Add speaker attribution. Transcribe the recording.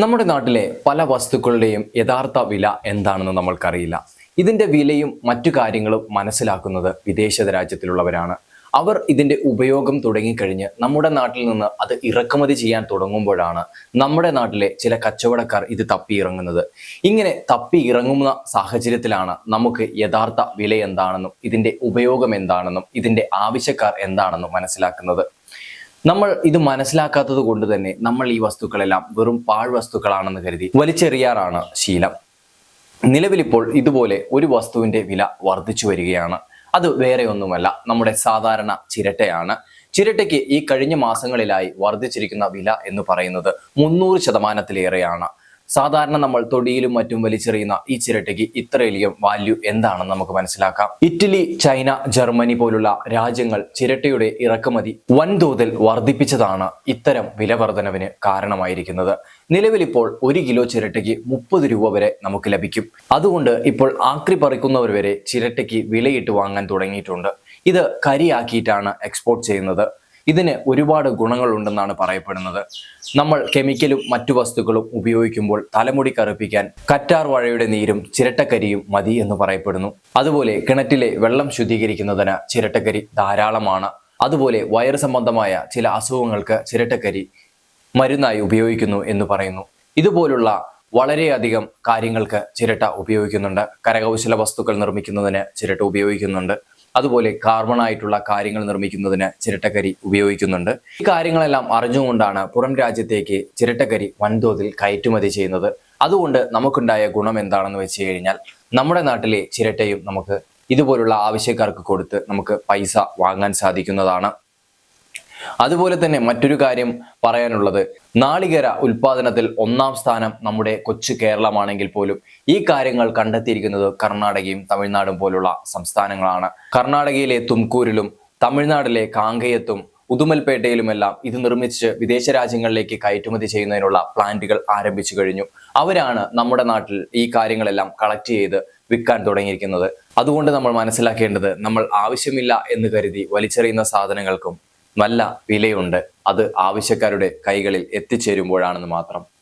Speaker 1: നമ്മുടെ നാട്ടിലെ പല വസ്തുക്കളുടെയും യഥാർത്ഥ വില എന്താണെന്ന് നമ്മൾക്കറിയില്ല. ഇതിന്റെ വിലയും മറ്റു കാര്യങ്ങളും മനസ്സിലാക്കുന്നത് വിദേശ രാജ്യത്തിലുള്ളവരാണ്. അവർ ഇതിന്റെ ഉപയോഗം തുടങ്ങിക്കഴിഞ്ഞ് നമ്മുടെ നാട്ടിൽ നിന്ന് അത് ഇറക്കുമതി ചെയ്യാൻ തുടങ്ങുമ്പോഴാണ് നമ്മുടെ നാട്ടിലെ ചില കച്ചവടക്കാർ ഇത് തപ്പി ഇറങ്ങുന്നത് ഇങ്ങനെ തപ്പി ഇറങ്ങുന്ന സാഹചര്യത്തിലാണ് നമുക്ക് യഥാർത്ഥ വില എന്താണെന്നും ഇതിന്റെ ഉപയോഗം എന്താണെന്നും ഇതിന്റെ ആവശ്യക്കാർ എന്താണെന്നും മനസ്സിലാക്കുന്നത്. നമ്മൾ ഇത് മനസ്സിലാക്കാത്തത് കൊണ്ട് തന്നെ നമ്മൾ ഈ വസ്തുക്കളെല്ലാം വെറും പാഴ് വസ്തുക്കളാണെന്ന് കരുതി വലിച്ചെറിയാറാണ് ശീലം. നിലവിലിപ്പോൾ ഇതുപോലെ ഒരു വസ്തുവിന്റെ വില വർദ്ധിച്ചു വരികയാണ്. അത് വേറെ ഒന്നുമല്ല നമ്മുടെ സാധാരണ ചിരട്ടയാണ്. ചിരട്ടയ്ക്ക് ഈ കഴിഞ്ഞ മാസങ്ങളിലായി വർദ്ധിച്ചിരിക്കുന്ന വില എന്ന് പറയുന്നത് മുന്നൂറ് ശതമാനത്തിലേറെയാണ്. സാധാരണ നമ്മൾ തൊടിയിലും മറ്റും വലിച്ചെറിയുന്ന ഈ ചിരട്ടയ്ക്ക് ഇത്രയധികം വാല്യൂ എന്താണെന്ന് നമുക്ക് മനസ്സിലാക്കാം. ഇറ്റലി ചൈന ജർമ്മനി പോലുള്ള രാജ്യങ്ങൾ ചിരട്ടയുടെ ഇറക്കുമതി വൻതോതിൽ വർദ്ധിപ്പിച്ചതാണ് ഇത്തരം വിലവർധനവിന് കാരണമായിരിക്കുന്നത്. നിലവിലിപ്പോൾ ഒരു കിലോ ചിരട്ടയ്ക്ക് മുപ്പത് രൂപ വരെ നമുക്ക് ലഭിക്കും. അതുകൊണ്ട് ഇപ്പോൾ ആക്രി പറിക്കുന്നവർ വരെ ചിരട്ടയ്ക്ക് വിലയിട്ട് വാങ്ങാൻ തുടങ്ങിയിട്ടുണ്ട്. ഇത് കരിയാക്കിയിട്ടാണ് എക്സ്പോർട്ട് ചെയ്യുന്നത്. ഇതിന് ഒരുപാട് ഗുണങ്ങളുണ്ടെന്നാണ് പറയപ്പെടുന്നത്. നമ്മൾ കെമിക്കലും മറ്റു വസ്തുക്കളും ഉപയോഗിക്കുമ്പോൾ തലമുടി കറുപ്പിക്കാൻ കറ്റാർ വാഴയുടെ നീരും ചിരട്ടക്കരിയും മതി എന്ന് പറയപ്പെടുന്നു. അതുപോലെ കിണറ്റിലെ വെള്ളം ശുദ്ധീകരിക്കുന്നതിന് ചിരട്ടക്കരി ധാരാളമാണ്. അതുപോലെ വയറ് സംബന്ധമായ ചില അസുഖങ്ങൾക്ക് ചിരട്ടക്കരി മരുന്നായി ഉപയോഗിക്കുന്നു എന്ന് പറയുന്നു. ഇതുപോലുള്ള വളരെയധികം കാര്യങ്ങൾക്ക് ചിരട്ട ഉപയോഗിക്കുന്നുണ്ട്. കരകൗശല വസ്തുക്കൾ നിർമ്മിക്കുന്നതിന് ചിരട്ട ഉപയോഗിക്കുന്നുണ്ട്. അതുപോലെ കാർബൺ ആയിട്ടുള്ള കാര്യങ്ങൾ നിർമ്മിക്കുന്നതിന് ചിരട്ടക്കരി ഉപയോഗിക്കുന്നുണ്ട്. ഈ കാര്യങ്ങളെല്ലാം അറിഞ്ഞുകൊണ്ടാണ് പുറം രാജ്യത്തേക്ക് ചിരട്ടക്കരി വൻതോതിൽ കയറ്റുമതി ചെയ്യുന്നത്. അതുകൊണ്ട് നമുക്കുണ്ടായ ഗുണം എന്താണെന്ന് വെച്ച് കഴിഞ്ഞാൽ നമ്മുടെ നാട്ടിലെ ചിരട്ടയും നമുക്ക് ഇതുപോലുള്ള ആവശ്യക്കാർക്ക് കൊടുത്ത് നമുക്ക് പൈസ വാങ്ങാൻ സാധിക്കുന്നതാണ്. അതുപോലെ തന്നെ മറ്റൊരു കാര്യം പറയാനുള്ളത്. നാളികേര ഉൽപാദനത്തിൽ ഒന്നാം സ്ഥാനം നമ്മുടെ കൊച്ചു കേരളമാണെങ്കിൽ പോലും ഈ കാര്യങ്ങൾ കണ്ടെത്തിയിരിക്കുന്നത് കർണാടകയും തമിഴ്നാടും പോലുള്ള സംസ്ഥാനങ്ങളാണ്. കർണാടകയിലെ തുംകൂരിലും തമിഴ്നാട്ടിലെ കാങ്കയത്തും ഉദുമൽപേട്ടയിലുമെല്ലാം ഇത് നിർമ്മിച്ച് വിദേശ രാജ്യങ്ങളിലേക്ക് കയറ്റുമതി ചെയ്യുന്നതിനുള്ള പ്ലാന്റുകൾ ആരംഭിച്ചു കഴിഞ്ഞു. അവരാണ് നമ്മുടെ നാട്ടിൽ ഈ കാര്യങ്ങളെല്ലാം കളക്ട് ചെയ്ത് വിൽക്കാൻ തുടങ്ങിയിരിക്കുന്നത്. അതുകൊണ്ട് നമ്മൾ മനസ്സിലാക്കേണ്ടത് നമ്മൾ ആവശ്യമില്ല എന്ന് കരുതി വലിച്ചെറിയുന്ന സാധനങ്ങൾക്കും നല്ല വിലയുണ്ട്. അത് ആവശ്യക്കാരുടെ കൈകളിൽ എത്തിച്ചേരുമ്പോഴാണെന്ന് മാത്രം